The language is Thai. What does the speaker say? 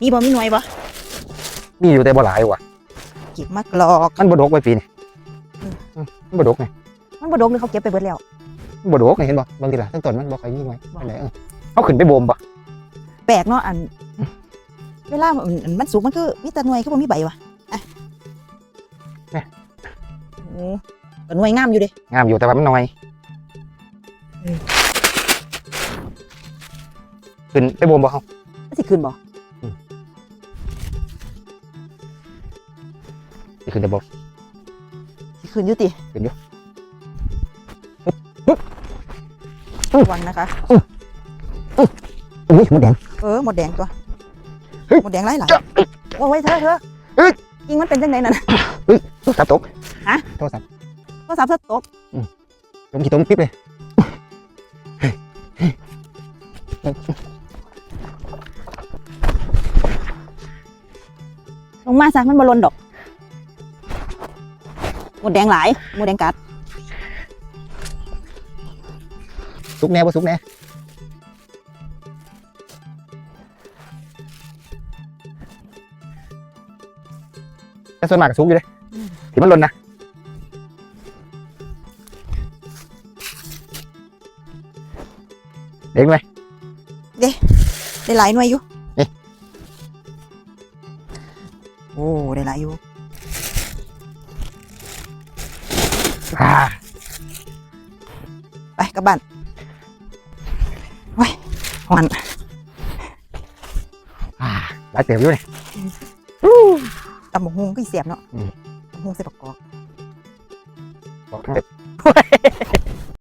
มีบ่มีหน่วยบ่มีอยู่แต่บ่หลายว่ะเก็บมากรอก มันบ่ดกไปปีนี่อืมมันบ่ดกไงมันบ่ดกเลยเขาเก็บไปเบิดแล้วมันบ่ดกไงเห็นบ่บางทีล่ะทั้งต้นมันบ่ค่อยมีไว้อันไหนเออเอาขึ้นไปบ่มบ่แปลกเนาะอัน เวลามันอันมันสุกมันคือมีแต่หน่วยคือบ่มีใบวะอะโอ้ก็หน่วยงามอยู่เด้งามอยู่แต่ว่ามันน้อยอืมขึ้นไปบ่มบ่เฮามันสิขึ้นบ่ สิขึ้นแต่บ่สิขึ้นอยู่ติขึ้นอยู่ระวังนะคะอุ้ยมันแดง เออหมดแดงตัวเฮ้ยหมดแดงหลายหลายจ๊ะโอ้ยเธอเธอเฮ้ยยิงมันเป็นจังไดนั่นน่ะโทรศัพท์ตกฮะโทรศัพท์โทรศัพท์เธอตกลงกี่ตรงปิ๊บเลยลงมาซะมันบ่หลนดอก หมดแดงหลายหมดแดงกัดสุกแน่บ่สุกแน่แต่ส่วนมากก็สุกอยู่เด้ที่มันหล่นนะเด็กไหมได้หลายหน่วยอยู่เอ๊ะโอ้ได้หลายอยู่ ไปกลับบ้านไว้หอนอ่าหลายเติบอยู่เลยตำบักฮุงก็อีเสียบเนาะอืมตำบักฮุงใส่ประกอบบอกทั้งเด็ด